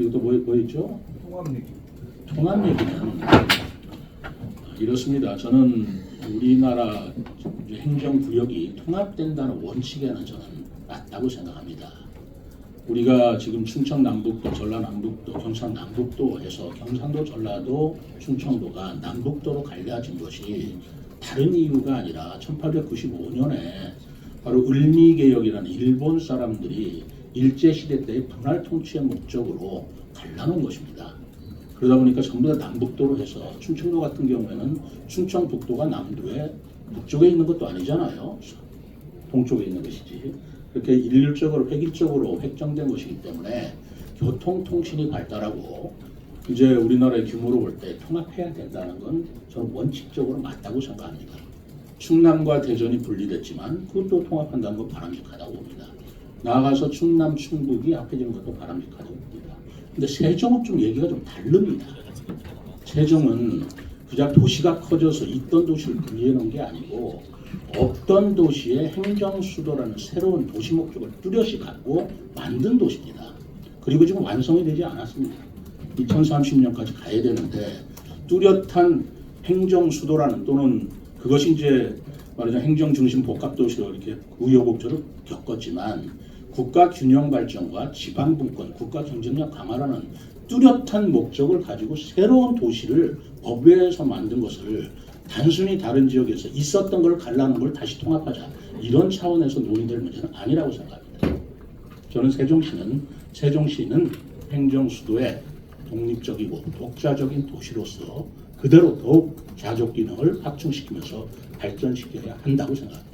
그리고 또 뭐, 뭐 있죠? 통합 얘기. 통합 얘기는 이렇습니다. 저는 우리나라 행정구역이 통합된다는 원칙에는 저는 맞다고 생각합니다. 우리가 지금 충청 남북도, 전라 남북도, 경상 남북도에서 경상도, 전라도, 충청도가 남북도로 갈려진 것이 다른 이유가 아니라 1895년에 바로 을미개혁이라는 일본 사람들이 일제시대 때의 분할 통치의 목적으로 갈라놓은 것입니다. 그러다 보니까 전부 다 남북도로 해서 충청도 같은 경우에는 충청북도가 남도에 북쪽에 있는 것도 아니잖아요. 동쪽에 있는 것이지. 그렇게 일률적으로 획일적으로 획정된 것이기 때문에 교통통신이 발달하고 이제 우리나라의 규모로 볼 때 통합해야 된다는 건 저는 원칙적으로 맞다고 생각합니다. 충남과 대전이 분리됐지만 그것도 통합한다는 건 바람직하다고 봅니다. 나아가서 충남, 충북이 합해지는 것도 바람직하다고 봅니다. 근데 세종은 좀 얘기가 좀 다릅니다. 세종은 그냥 도시가 커져서 있던 도시를 분리해 놓은 게 아니고 없던 도시의 행정 수도라는 새로운 도시 목적을 뚜렷이 갖고 만든 도시입니다. 그리고 지금 완성이 되지 않았습니다. 2030년까지 가야 되는데 뚜렷한 행정 수도라는 또는 그것이 이제 말하자면 행정 중심 복합 도시로 이렇게 우여곡절을 겪었지만 국가 균형 발전과 지방 분권, 국가 경쟁력 강화라는 뚜렷한 목적을 가지고 새로운 도시를 법외에서 만든 것을 단순히 다른 지역에서 있었던 걸 갈라는 걸 다시 통합하자 이런 차원에서 논의될 문제는 아니라고 생각합니다. 저는 세종시는 세종시는 행정 수도의 독립적이고 독자적인 도시로서 그대로 더욱 자족 기능을 확충시키면서 발전시켜야 한다고 생각합니다.